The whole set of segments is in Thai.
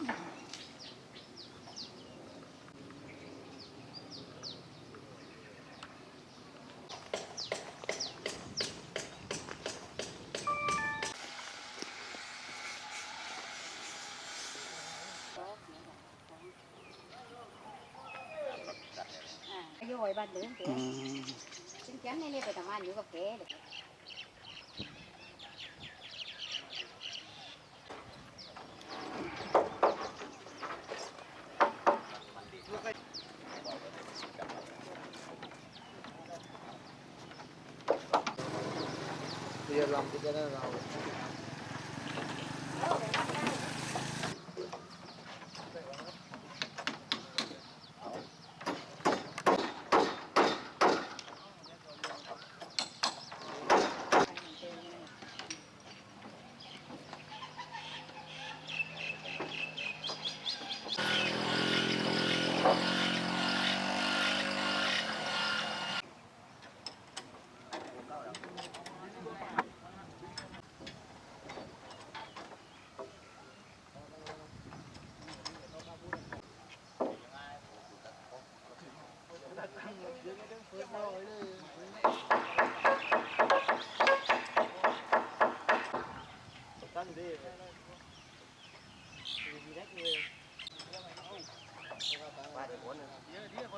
อายุไว้บ้านเดิมเถอือะ ม ซึ่งฉันนี่นี่ไปทำงานอยู่กับแกเด็ก เรียนลำที่จะได้เรา ตั้งดีดีแรกเลยมาถึงหัวหนึ่ง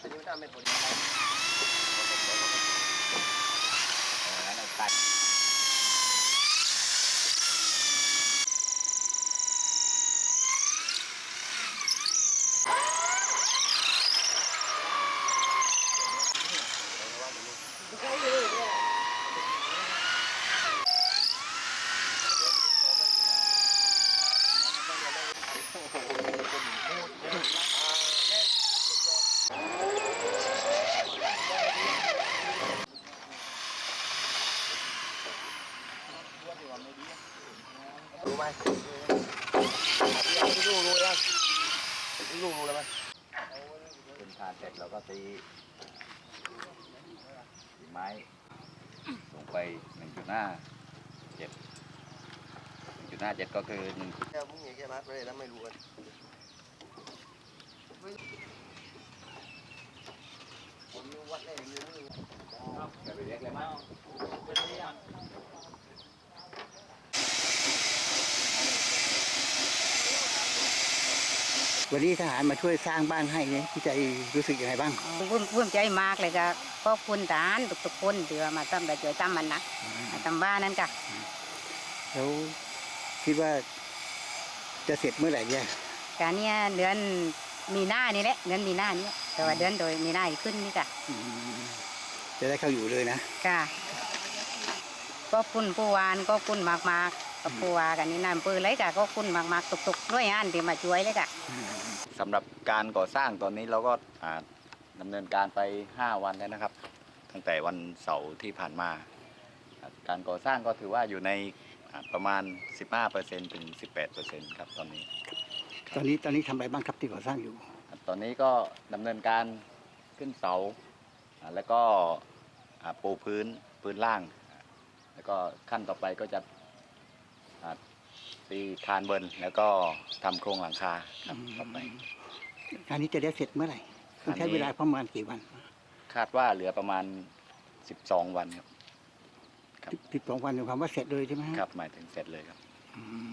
ไม่ใช่อันนี้ไม่ทำเป็นผลรู้ ไหมรู้รู้ยังรู้รู้แล้วไหมเป็นทานเสร็จเราก็ตีตีไม้ลงไปหนึ่งจุดห้าเจ็ดหนึ่งจุดห้าเจ็ดก็คือหนึ่งแค่มึงอย่างแค่นัดไปเลยแล้วไม่รู้กันผมวัดได้ยังไงจะไปเรียกเลยมั้ง วันนี้ทหารมาช่วยสร้างบ้านให้เนี่ยพี่ใจรู้สึกยังไงบ้างปลื้มปลื้มใจมากเลยก็ขอบคุณทหารทุกๆคนที่ว่ามาทำแต่ช่วยทำมันนะมาทำบ้านนั่นค่ะแล้วคิดว่าจะเสร็จเมื่อไหร่เนี่ยการเนี้ยเดือนมีนานี่แหละเดือนมีนานี่แต่ว่าเดือนโดยมีนาอีกขึ้นนี่ค่ะอืมจะได้เข้าอยู่เลยนะค่ะก็คุณผู้วานก็คุณมากมากๆ กับผู้วากันนี่นายอำเปืนเลยค่ะก็คุณมากมากๆตุกๆด้วยงานที่มาช่วยเลยค่ะสำหรับการก่อสร้างตอนนี้เราก็อ่าดำเนินการไป 5 วันแล้วนะครับ ตั้งแต่วันเสาร์ที่ผ่านมาอ่าการก่อสร้างก็ถือว่าอยู่ในอ่าประมาณ 15%ถึง 18%ครับตอนนี้ ตอนนี้ตอนนี้ทำอะไรบ้างครับที่ก่อสร้างอยู่ ตอนนี้ก็ดำเนินการขึ้นเสาอ่าแล้วก็อ่าปูพื้นพื้นล่าง แล้วก็ขั้นต่อไปก็จะ อ่าตีคานเบิร์นแล้วก็ทำโครงหลังคาครับต่อไปการนี้จะได้เสร็จเมื่อไหร่ต้องใช้อันนี้เวลาประมาณกี่วัน คาดว่าเหลือประมาณ12วันครับครับสิบสองวันหมายความว่าเสร็จเลยใช่ไหมฮะครับหมายถึงเสร็จเลยครับอืม